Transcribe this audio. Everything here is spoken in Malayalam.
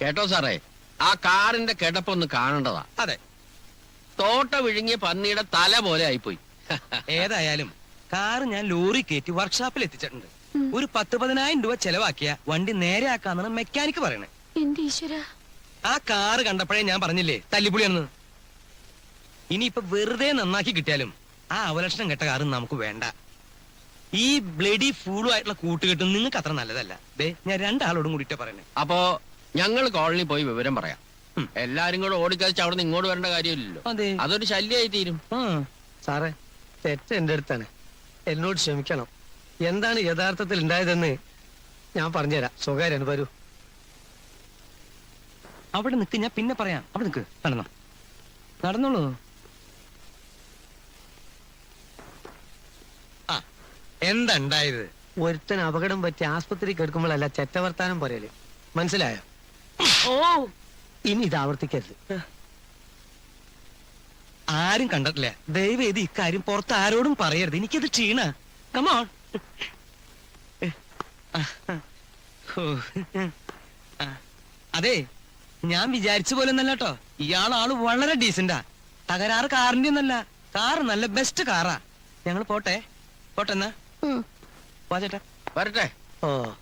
കേട്ടോ സാറേ ആ കാറിന്റെ കിടപ്പൊന്ന് കാണേണ്ടതാ. അതെ. തോട്ട വിഴുങ്ങിയ പന്നിയുടെ തല പോലെ ആയിപ്പോയി. ഏതായാലും കാറ് ഞാൻ ലോറി കയറ്റി വർക്ക്ഷോപ്പിൽ എത്തിച്ചിട്ടുണ്ട്. ഒരു പത്ത് പതിനായിരം രൂപ ചെലവാക്കിയ വണ്ടി നേരെ ആക്കാന്നാണ് മെക്കാനിക്ക് പറയണേ. എന്റെ ഈശ്വര. ആ കാറ് കണ്ടപ്പോഴേ ഞാൻ പറഞ്ഞില്ലേ തല്ലിപ്പുളിയാണെന്ന്. ഇനിയിപ്പൊ വെറുതെ നന്നാക്കി കിട്ടിയാലും ആ അവലക്ഷണം കെട്ട കാറ് നമുക്ക് വേണ്ട. ഈ ബ്ലഡി ഫൂളുമായിട്ടുള്ള കൂട്ടുകെട്ടും നിങ്ങൾക്ക് അത്ര നല്ലതല്ല. ദേ ഞാൻ രണ്ടാളോടും കൂടിയിട്ട് പറയണേ. അപ്പോ ഞങ്ങൾ കോളനി പോയി വിവരം പറയാം. എല്ലാരും കൂടെ ഓടിക്കളിച്ച് അവിടെ നിന്ന് ഇങ്ങോട്ട് വരേണ്ട കാര്യമില്ലല്ലോ. അതെ. അതൊരു ശല്യമായി തീരും. സാറേ തെറ്റ് എന്റെ അടുത്താണ്. എന്നോട് ക്ഷമിക്കണം. എന്താണ് യഥാർത്ഥത്തിൽ ഉണ്ടായതെന്ന് ഞാൻ പറഞ്ഞുതരാം. സ്വകാര്യാണ് വരൂ. അവിടെ നിൽക്ക് ഞാൻ പിന്നെ പറയാം. അവിടെ നിൽക്ക് നടന്നോ. നടന്നോളൂ. എന്താ ഉണ്ടായത്? ഒരുത്തൻ അപകടം പറ്റി ആസ്പത്രി എടുക്കുമ്പോഴല്ല ചെറ്റവർത്താനം പറയൽ. മനസ്സിലായോ? ഓ. ഇനി ഇത് ആവർത്തിക്കരുത്. ആരും കണ്ടിട്ടില്ല. ദയവ് ഇത് ഇക്കാര്യം പുറത്ത് ആരോടും പറയരുത്. എനിക്കത് ക്ഷീണ. കമോൺ അതെ ഞാൻ വിചാരിച്ച പോലെ ഒന്നല്ല കേട്ടോ. ഇയാൾ ആൾ വളരെ ഡീസന്റാ. തകരാറ് കാറിന്റെ ഒന്നല്ല. കാറ് നല്ല ബെസ്റ്റ് കാറാ. ഞങ്ങൾ പോട്ടെ. പോട്ടെന്നാ. വാ ചേട്ടാ. വരട്ടെ. ഓ.